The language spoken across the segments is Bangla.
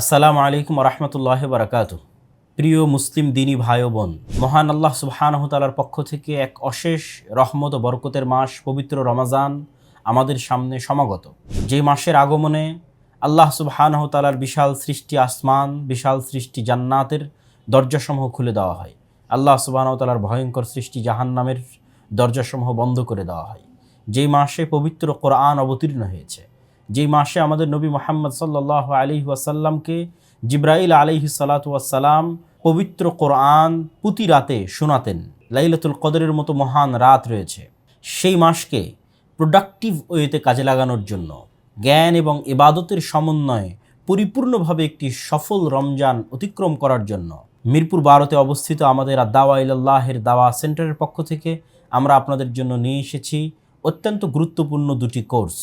আসসালামু আলাইকুম রহমতুল্লাহ বারাকাত প্রিয় মুসলিম দিনী ভাই বোন, মহান আল্লাহ সুবাহানহতালার পক্ষ থেকে এক অশেষ রহমত ও বরকতের মাস পবিত্র রমাজান আমাদের সামনে সমাগত। যে মাসের আগমনে আল্লাহ সুবাহানহতালার বিশাল সৃষ্টি আসমান, বিশাল সৃষ্টি জান্নাতের দরজাসমূহ খুলে দেওয়া হয়। আল্লাহ সুবাহানহতালার ভয়ঙ্কর সৃষ্টি জাহান্নামের দরজাসমূহ বন্ধ করে দেওয়া হয়। যেই মাসে পবিত্র কোরআন অবতীর্ণ হয়েছে যেই মাসে আমাদের নবী মোহাম্মদ সাল্লাহ আলি ওয়াসাল্লামকে জিব্রাইল আলিহি সালাতাম পবিত্র কোরআন প্রতি রাতে শোনাতেন। লাইলাতুল কদরের মতো মহান রাত রয়েছে। সেই মাসকে প্রোডাক্টিভ ওয়েতে কাজে লাগানোর জন্য জ্ঞান এবং ইবাদতের সমন্বয়ে পরিপূর্ণভাবে একটি সফল রমজান অতিক্রম করার জন্য মিরপুর বারোতে অবস্থিত আমাদের দাওয়া ইল্লাহের দাওয়া সেন্টারের পক্ষ থেকে আমরা আপনাদের জন্য নিয়ে এসেছি। অত্যন্ত গুরুত্বপূর্ণ দুটি কোর্স।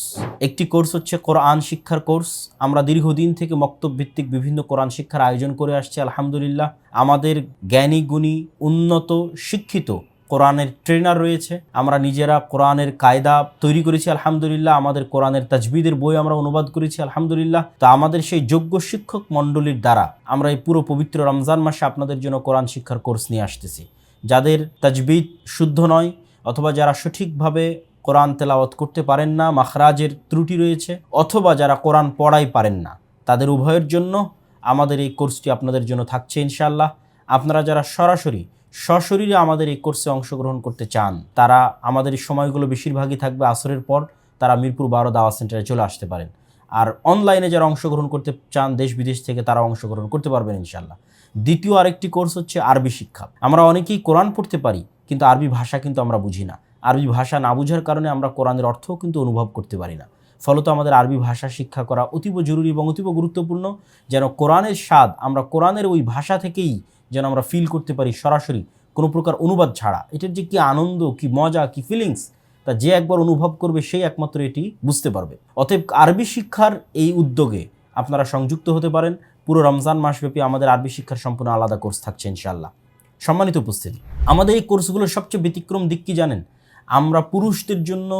একটি কোর্স হচ্ছে কোরআন শিক্ষার কোর্স। আমরা দীর্ঘদিন থেকে মক্তব ভিত্তিক বিভিন্ন কোরআন শিক্ষার আয়োজন করে আসছি, আলহামদুলিল্লাহ। আমাদের জ্ঞানী, গুণী, উন্নত, শিক্ষিত কোরআনের ট্রেনার রয়েছে। আমরা নিজেরা কোরআনের কায়দা তৈরি করেছি, আলহামদুলিল্লাহ। আমাদের কোরআনের তাজবিদের বই আমরা অনুবাদ করেছি, আলহামদুলিল্লাহ। তা আমাদের সেই যোগ্য শিক্ষক মণ্ডলীর দ্বারা আমরা এই পুরো পবিত্র রমজান মাসে আপনাদের জন্য কোরআন শিক্ষার কোর্স নিয়ে আসতেছি। যাদের তাজবিদ শুদ্ধ নয় অথবা যারা সঠিকভাবে কোরআন তেলাওয়াত করতে পারেন না, মাখরাজের ত্রুটি রয়েছে, অথবা যারা কোরআন পড়াই পারেন না। তাদের উভয়ের জন্য আমাদের এই কোর্সটি আপনাদের জন্য থাকছে ইনশাল্লাহ আপনারা যারা সরাসরি, সশরীরে আমাদের এই কোর্সে অংশগ্রহণ করতে চান, তারা আমাদের সময়গুলো বেশিরভাগই থাকবে আসরের পর, তারা মিরপুর বারো দাওয়া সেন্টারে চলে আসতে পারেন। আর অনলাইনে যারা অংশগ্রহণ করতে চান, দেশ বিদেশ থেকে তারা অংশগ্রহণ করতে পারবেন ইনশাল্লাহ দ্বিতীয় আরেকটি কোর্স হচ্ছে আরবি শিক্ষা। আমরা অনেকেই কোরআন পড়তে পারি, কিন্তু আরবি ভাষা কিন্তু আমরা বুঝি না। আরবি ভাষা না বোঝার কারণে আমরা কোরআনের অর্থও কিন্তু অনুভব করতে পারি না। ফলত আমাদের আরবি ভাষা শিক্ষা করা অতীব জরুরি এবং অতীব গুরুত্বপূর্ণ। যেন কোরআনের স্বাদ আমরা কোরআনের ওই ভাষা থেকেই যেন আমরা ফিল করতে পারি সরাসরি, কোনো প্রকার অনুবাদ ছাড়া। এটার যে কি আনন্দ, কি মজা, কি ফিলিংস তা যে একবার অনুভব করবে সেই একমাত্র এটি বুঝতে পারবে। অতএব আরবি শিক্ষার এই উদ্যোগে আপনারা সংযুক্ত হতে পারেন। পুরো রমজান মাসব্যাপী আমাদের আরবি শিক্ষার সম্পূর্ণ আলাদা কোর্স থাকছে ইনশাল্লাহ সম্মানিত উপস্থিতি, আমাদের এই কোর্সগুলোর সবচেয়ে ব্যতিক্রম দিক কি জানেন? আমরা পুরুষদের জন্য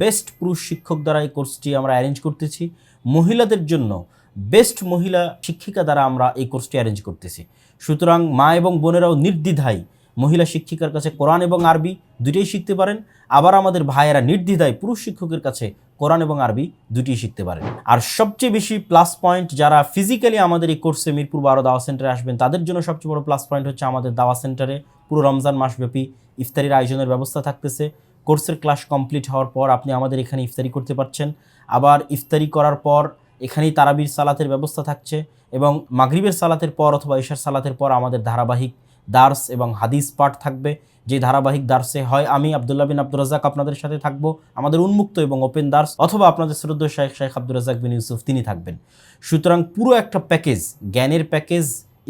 বেস্ট পুরুষ শিক্ষক দ্বারা এই কোর্সটি আমরা অ্যারেঞ্জ করতেছি। মহিলাদের জন্য বেস্ট মহিলা শিক্ষিকা দ্বারা আমরা এই কোর্সটি অ্যারেঞ্জ করতেছি। সুতরাং মা এবং বোনেরাও নির্দ্বিধায় মহিলা শিক্ষিকার কাছে কোরআন এবং আরবি দুটোই শিখতে পারেন। আবার আমাদের ভাইয়েরা নির্দ্বিধায় পুরুষ শিক্ষকের কাছে কোরআন এবং আরবি দুটিই শিখতে পারেন। আর সবচেয়ে বেশি প্লাস পয়েন্ট যারা ফিজিক্যালি আমাদের এই কোর্সে মিরপুর বারো দাওয়া সেন্টারে আসবেন, তাদের জন্য সবচেয়ে বড় প্লাস পয়েন্ট হচ্ছে আমাদের দাওয়া সেন্টারে পুরো রমজান মাসব্যাপী ইফতারির আয়োজনের ব্যবস্থা থাকতেছে। কোর্সের ক্লাস কমপ্লিট হওয়ার পর আপনি আমাদের এখানে ইফতারি করতে পারছেন। আবার ইফতারি করার পর এখানেই তারাবির সালাতের ব্যবস্থা থাকছে এবং মাগরিবের সালাতের পর অথবা ঈশার সালাতের পর আমাদের ধারাবাহিক দার্স এবং হাদিস পাঠ থাকবে। যে ধারাবাহিক দার্সে হয় আমি আবদুল্লাহ বিন আব্দুর রাজাক আপনাদের সাথে থাকব। আমাদের উন্মুক্ত এবং ওপেন দার্স অথবা আপনাদের শ্রদ্ধ শেখ শেখ আব্দুর রাজাক বিন ইউসুফ তিনি থাকবেন। সুতরাং পুরো একটা প্যাকেজ, জ্ঞানের প্যাকেজ,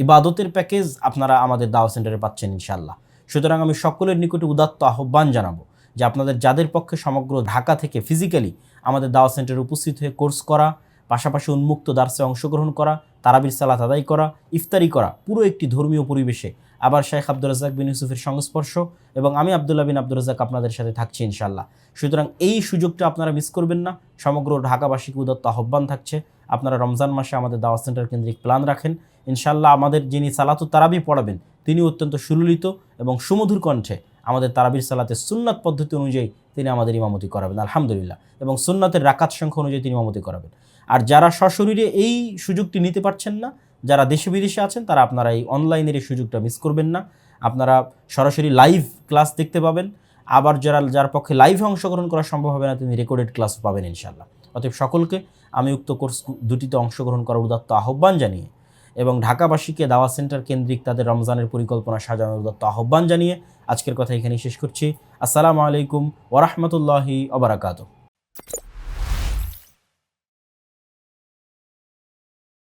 ইবাদতের প্যাকেজ আপনারা আমাদের দাওয়া সেন্টারে পাচ্ছেন ইনশাল্লাহ সুতরাং আমি সকলের নিকটে উদাত্ত আহ্বান জানাব। যে আপনাদের যাদের পক্ষে সমগ্র ঢাকা থেকে ফিজিক্যালি আমাদের দাওয়া সেন্টারে উপস্থিত হয়ে কোর্স করা, পাশাপাশি উন্মুক্ত দার্সে অংশগ্রহণ করা, তারাবির সালাত আদায় করা, ইফতারি করা, পুরো একটি ধর্মীয় পরিবেশে আবার শেখ আব্দুর রাজাক বিন ইউসুফের সংস্পর্শ এবং আমি আবদুল্লাহ বিন আব্দুর রাজাক আপনাদের সাথে থাকছি ইনশাল্লাহ সুতরাং এই সুযোগটা আপনারা মিস করবেন না। সমগ্র ঢাকাবাসীকে উদত্ত আহ্বান থাকছে। আপনারা রমজান মাসে আমাদের দাওয়া সেন্টার কেন্দ্রিক প্ল্যান রাখেন। ইনশাল্লাহ আমাদের যিনি সালাতু তারাবি পড়াবেন তিনি অত্যন্ত সুললিত এবং সুমধুর কণ্ঠে আমাদের তারাবির সালাতে সুন্নাত পদ্ধতি অনুযায়ী তিনি আমাদের ইমামতি করাবেন, আলহামদুলিল্লাহ। এবং সুন্নাতের রাকাত সংখ্যা অনুযায়ী তিনি ইমামতি করাবেন। আর যারা সশরীরে এই সুযোগটি নিতে পারছেন না, যারা দেশে বিদেশে আছেন, তারা আপনারা এই অনলাইনের এই সুযোগটা মিস করবেন না। আপনারা সরাসরি লাইভ ক্লাস দেখতে পাবেন। আবার যারা, যার পক্ষে লাইভে অংশগ্রহণ করা সম্ভব হবে না, তিনি রেকর্ডেড ক্লাস পাবেন ইনশাল্লাহ অতএব সকলকে আমি উক্ত কোর্স দুটিতে অংশগ্রহণ করার উদাত্ত আহ্বান জানিয়ে এবং ঢাকাবাসীকে দাওয়া সেন্টার কেন্দ্রিক তাদের রমজানের পরিকল্পনা সাজানোর দত্ত আহ্বান জানিয়ে আজকের কথা এখানেই শেষ করছি। আসসালামু আলাইকুম ওরহমতুল্লাহি ওবরাকাতু